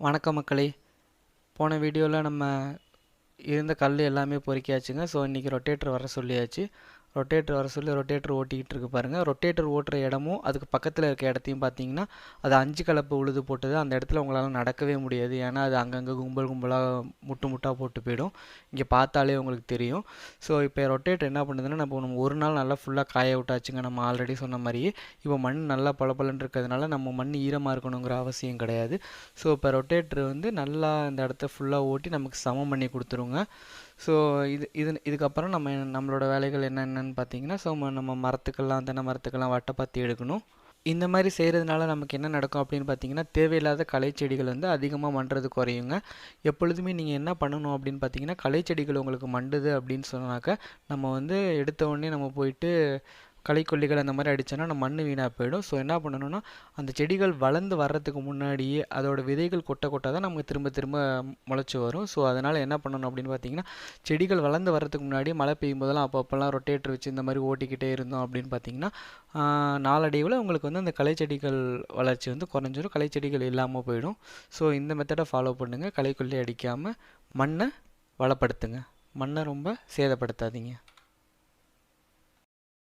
வணக்கம் மக்களே. போன வீடியோவில் நம்ம இருந்த கல் எல்லாமே பொறுக்கியாச்சுங்க. ஸோ இன்றைக்கி ரொட்டேட்டர் வர சொல்லியாச்சு. ரொட்டேட்டர் வர சொல்லி ரொட்டேட்டர் ஓட்டிக்கிட்டு இருக்கு பாருங்கள் ரொட்டேட்டர் ஓட்டுற இடமும் அதுக்கு பக்கத்தில் இருக்க இடத்தையும் பார்த்தீங்கன்னா அது அஞ்சு கலப்பு உழுது போட்டது அந்த இடத்துல உங்களால் நடக்கவே முடியாது. ஏன்னா அது அங்கங்கே கும்பல் கும்பலாக முட்டு முட்டாக போட்டு போயிடும். இங்கே பார்த்தாலே உங்களுக்கு தெரியும். ஸோ இப்போ ரொட்டேட்டர் என்ன பண்ணுதுன்னா நம்ம நம்ம ஒரு நாள் நல்லா ஃபுல்லாக காய விட்டாச்சுங்க. நம்ம ஆல்ரெடி சொன்ன மாதிரியே இப்போ மண் நல்லா பளபளன்னு இருக்கிறதுனால நம்ம மண் ஈரமாக இருக்கணுங்கிற அவசியம் கிடையாது. ஸோ இப்போ ரொட்டேட்டர் வந்து நல்லா இந்த இடத்த ஃபுல்லாக ஓட்டி நமக்கு சமம் பண்ணி கொடுத்துருங்க. ஸோ இது இது இதுக்கப்புறம் நம்ம நம்மளோட வேலைகள் என்னென்னு பார்த்தீங்கன்னா ஸோ நம்ம மரத்துக்கெல்லாம் தென்னை மரத்துக்கெல்லாம் வட்டப்பாத்தி எடுக்கணும். இந்த மாதிரி செய்கிறதுனால நமக்கு என்ன நடக்கும் அப்படின்னு பார்த்தீங்கன்னா தேவையில்லாத களை செடிகள் வந்து அதிகமாக மண்டுறது குறையுங்க. எப்பொழுதுமே நீங்கள் என்ன பண்ணணும் அப்படின்னு பார்த்தீங்கன்னா களை செடிகள் உங்களுக்கு மண்டுது அப்படின்னு சொன்னாக்க நம்ம வந்து எடுத்த உடனே நம்ம போயிட்டு களைக்கொல்லிகள் அந்த மாதிரி அடித்தோன்னா நம்ம மண் வீணாக போயிடும். ஸோ என்ன பண்ணணும்னா அந்த செடிகள் வளர்ந்து வர்றதுக்கு முன்னாடியே அதோட விதைகள் கொட்ட கொட்ட தான் நமக்கு திரும்ப திரும்ப முளைச்சி வரும். ஸோ அதனால் என்ன பண்ணணும் அப்படின்னு பார்த்தீங்கன்னா செடிகள் வளர்ந்து வர்றதுக்கு முன்னாடியே மழை பெய்யும் போதெல்லாம் அப்பப்போல்லாம் ரொட்டேட்டர் வச்சு இந்த மாதிரி ஓட்டிக்கிட்டே இருந்தோம் அப்படின்னு பார்த்தீங்கன்னா நாளடைவில் உங்களுக்கு வந்து அந்த களைச்செடிகள் வளர்ச்சி வந்து குறைஞ்சிரும். களைச்செடிகள் இல்லாமல் போயிடும். ஸோ இந்த மெத்தடை ஃபாலோ பண்ணுங்கள் களைக்கொல்லி அடிக்காமல் மண்ணை வளப்படுத்துங்க. மண்ணை ரொம்ப சேதப்படுத்தாதீங்க.